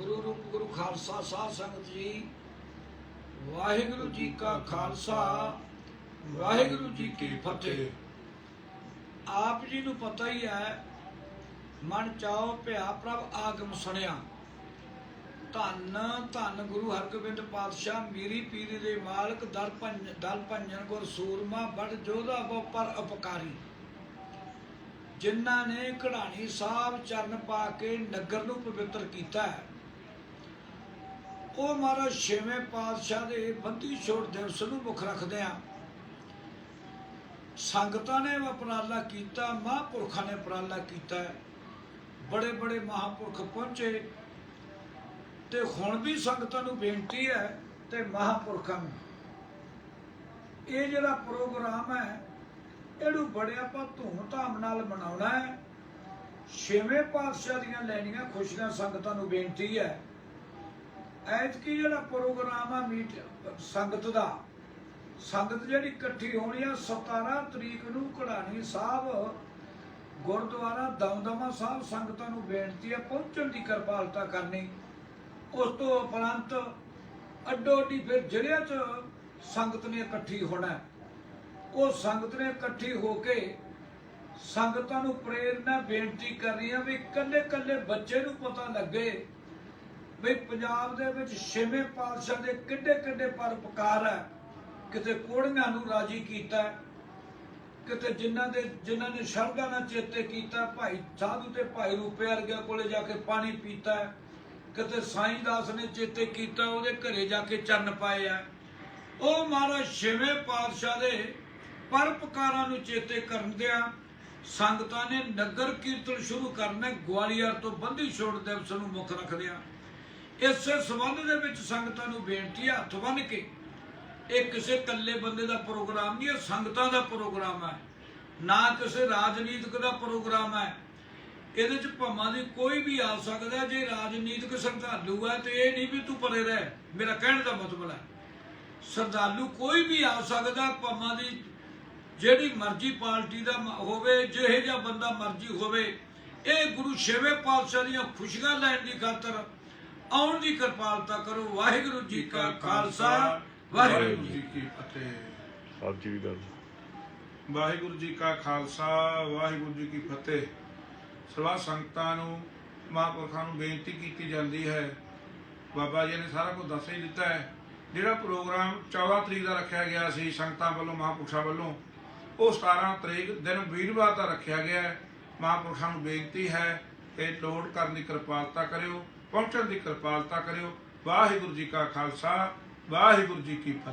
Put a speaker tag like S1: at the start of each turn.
S1: ਗੁਰੂ ਰੂਪ, ਗੁਰੂ ਖਾਲਸਾ, ਸਾਧ ਸੰਗਤ ਜੀ। ਵਾਹਿਗੁਰੂ ਜੀ ਕਾ ਖਾਲਸਾ, ਵਾਹਿਗੁਰੂ ਜੀ ਕੀ ਫਤਿਹ। ਆਪ ਜੀ ਨੂੰ ਪਤਾ ਹੀ ਹੈ, ਮਨ ਚਾਓ ਭਿਆ ਪ੍ਰਭ ਆਗਮ ਸੁਣਿਆ। ਧੰਨ ਧੰਨ ਗੁਰੂ ਹਰਗੋਬਿੰਦ ਪਾਤਸ਼ਾਹ, ਮੀਰੀ ਪੀਰੀ ਦੇ ਮਾਲਕ ਦਰ ਭੰਜ, ਦਲ ਭੰਜਨ ਗੁਰ ਸੂਰਮਾ, ਬੜ ਜੋਧਾ ਪਰ ਉਪਕਾਰੀ ਜਿਨ੍ਹਾਂ ਨੇ ਕਢਾਣੀ ਸਾਹਿਬ ਚਰਨ ਪਾ ਕੇ ਨਗਰ ਨੂੰ ਪਵਿੱਤਰ ਕੀਤਾ ਹੈ ਉਹ ਮਹਾਰਾਜ ਛੇਵੇਂ ਪਾਤਸ਼ਾਹ ਦੇ ਬੰਦੀ ਛੋੜ ਦਿਵਸ ਨੂੰ ਮੁੱਖ ਰੱਖਦੇ ਆ। ਸੰਗਤਾਂ ਨੇ ਉਪਰਾਲਾ ਕੀਤਾ, ਮਹਾਂਪੁਰਖਾਂ ਨੇ ਉਪਰਾਲਾ ਕੀਤਾ। ਬੜੇ ਬੜੇ ਮਹਾਂਪੁਰਖ ਪਹੁੰਚੇ ਤੇ ਹੁਣ ਵੀ ਸੰਗਤਾਂ ਨੂੰ ਬੇਨਤੀ ਹੈ ਤੇ ਮਹਾਂਪੁਰਖਾਂ ਨੂੰ। ਇਹ ਜਿਹੜਾ ਪ੍ਰੋਗਰਾਮ ਹੈ, ਇਹਨੂੰ ਬੜੇ ਆਪਾਂ ਧੂਮ-ਧਾਮ ਨਾਲ ਮਨਾਉਣਾ ਹੈ। ਛੇਵੇਂ ਪਾਤਸ਼ਾਹ ਦੀਆਂ ਲੈਣੀਆਂ ਖੁਸ਼ੀਆਂ ਸੰਗਤਾਂ ਨੂੰ ਬੇਨਤੀ ਹੈ। ਐਤਕੀ ਜਿਹੜਾ ਪ੍ਰੋਗਰਾਮ ਆ ਮੀਟ ਸੰਗਤ ਦਾ, ਸੰਗਤ ਜਿਹੜੀ ਇਕੱਠੀ ਹੋਣੀ ਆ 17 ਤਰੀਕ ਨੂੰ ਕਢਾਣੀ ਸਾਹਿਬ ਗੁਰਦੁਆਰਾ ਦਮਦਮਾ ਸਾਹਿਬ ਸੰਗਤਾਂ ਨੂੰ ਬੇਨਤੀ ਹੈ ਪਹੁੰਚਣ ਦੀ ਕਿਰਪਾਲਤਾ ਕਰਨੀ। ਉਸ ਤੋਂ ਉਪਰੰਤ ਅੱਡੋ ਅੱਡੀ ਫਿਰ ਜ਼ਿਲ੍ਹਿਆਂ 'ਚ ਸੰਗਤ ਨੇ ਇਕੱਠੀ ਹੋਣਾ ਉਹ ਸੰਗਤ ਨੇ ਇਕੱਠੀ ਹੋ ਕੇ ਸੰਗਤਾਂ ਨੂੰ ਪ੍ਰੇਰਨਾ, ਬੇਨਤੀ ਕਰਨੀ ਆ ਵੀ ਕੱਲੇ ਕੱਲੇ ਬੱਚੇ ਨੂੰ ਪਤਾ ਲੱਗੇ ਬਈ ਪੰਜਾਬ ਦੇ ਵਿੱਚ ਛੇਵੇਂ ਪਾਤਸ਼ਾਹ ਦੇ ਕਿੱਡੇ ਕਿੱਡੇ ਪਰਪਕਾਰ ਹੈ। ਕਿਤੇ ਕੋੜੀਆਂ ਨੂੰ ਰਾਜੀ ਕੀਤਾ ਕਿਤੇ ਜਿਨ੍ਹਾਂ ਦੇ ਜਿਨ੍ਹਾਂ ਨੇ ਸ਼ਰਧਾ ਨਾਲ ਚੇਤੇ ਕੀਤਾ ਭਾਈ ਸਾਧੂ ਤੇ ਭਾਈ ਰੂਪੇ ਵਰਗਿਆਂ ਕੋਲੇ ਜਾ ਕੇ ਪਾਣੀ ਪੀਤਾ ਕਿਤੇ ਸਾਈਂ ਦਾਸ ਨੇ ਚੇਤੇ ਕੀਤਾ, ਉਹਦੇ ਘਰੇ ਜਾ ਕੇ ਚੰਨ ਪਾਏ ਆ। ਉਹ ਮਹਾਰਾਜ ਛੇਵੇਂ ਪਾਤਸ਼ਾਹ ਦੇ ਪਰਪਕਾਰਾਂ ਨੂੰ ਚੇਤੇ ਕਰਨਦਿਆਂ ਸੰਗਤਾਂ ਨੇ ਨਗਰ ਕੀਰਤਨ ਸ਼ੁਰੂ ਕਰਨਾ, ਗਵਾਲੀਅਰ ਤੋਂ ਬੰਦੀ ਛੋੜ ਦਿਵਸ ਨੂੰ ਮੁੱਖ ਰੱਖਦਿਆਂ ਇਸੇ ਸੰਬੰਧ ਦੇ ਵਿੱਚ ਸੰਗਤਾਂ ਨੂੰ ਬੇਨਤੀ ਹੈ ਹੱਥ ਬੰਨ੍ਹ ਕੇ। ਇਹ ਕਿਸੇ ਇਕੱਲੇ ਬੰਦੇ ਦਾ ਪ੍ਰੋਗਰਾਮ ਨਹੀਂ, ਇਹ ਸੰਗਤਾਂ ਦਾ ਪ੍ਰੋਗਰਾਮ ਹੈ ਨਾ ਕਿਸੇ ਰਾਜਨੀਤਿਕ ਦਾ ਪ੍ਰੋਗਰਾਮ ਹੈ ਇਹਦੇ ਚ ਭਾਵਾਂ ਦੀ ਕੋਈ ਵੀ ਆ ਸਕਦਾ ਜੇ ਰਾਜਨੀਤਿਕ ਸ਼ਰਧਾਲੂ ਹੈ ਤੇ ਇਹ ਨਹੀਂ ਵੀ ਤੂੰ ਪਰੇ ਰਹਿ। ਮੇਰਾ ਕਹਿਣ ਦਾ ਮਤਲਬ ਹੈ ਸ਼ਰਧਾਲੂ ਕੋਈ ਵੀ ਆ ਸਕਦਾ, ਭਾਵਾਂ ਦੀ ਜਿਹੜੀ ਮਰਜ਼ੀ ਪਾਰਟੀ ਦਾ ਹੋਵੇ, ਜਿਹੇ ਜਿਹਾ ਬੰਦਾ ਮਰਜ਼ੀ ਹੋਵੇ, ਇਹ ਗੁਰੂ ਛੇਵੇਂ ਪਾਤਸ਼ਾਹ ਦੀਆਂ ਖੁਸ਼ੀਆਂ ਲੈਣ ਦੀ ਖਾਤਰ ਆਉਣ ਦੀ ਕਿਰਪਾਲਤਾ ਕਰੋ। ਵਾਹਿਗੁਰੂ ਜੀ ਕਾ ਖਾਲਸਾ। ਵਾਹਿਗੁਰੂ ਜੀ
S2: ਕੀ ਫਤਿਹ।
S3: ਆਪ ਜੀ ਗੱਲ
S2: ਵਾਹਿਗੁਰੂ ਜੀ ਕਾ ਖਾਲਸਾ ਵਾਹਿਗੁਰੂ ਜੀ ਕੀ ਫਤਿਹ। ਸਵਾ ਸੰਗਤਾਂ ਨੂੰ ਮਹਾਂਪੁਰਖਾਂ ਨੂੰ ਬੇਨਤੀ ਕੀਤੀ ਜਾਂਦੀ ਹੈ। ਬਾਬਾ ਜੀ ਨੇ ਸਾਰਾ ਕੁਝ ਦੱਸ ਹੀ ਦਿੱਤਾ ਹੈ। ਜਿਹੜਾ ਪ੍ਰੋਗਰਾਮ 14 ਤਰੀਕ ਦਾ ਰੱਖਿਆ ਗਿਆ ਸੀ ਸੰਗਤਾਂ ਵੱਲੋਂ ਮਹਾਂਪੁਰਖਾਂ ਵੱਲੋਂ ਉਹ 17 ਤਰੀਕ ਦਿਨ ਵੀਰਵਾਰ ਦਾ ਰੱਖਿਆ ਗਿਆ ਹੈ। ਮਹਾਂਪੁਰਖਾਂ ਨੂੰ ਬੇਨਤੀ ਹੈ ਕਿ ਲੋਡ ਕਰਨ ਦੀ ਕਿਰਪਾਲਤਾ ਕਰਿਓ, ਪਹੁੰਚਣ ਦੀ ਕਿਰਪਾਲਤਾ ਕਰਿਓ। ਵਾਹਿਗੁਰੂ ਜੀ ਕਾ ਖਾਲਸਾ, ਵਾਹਿਗੁਰੂ ਜੀ ਕੀ ਫਤਿਹ।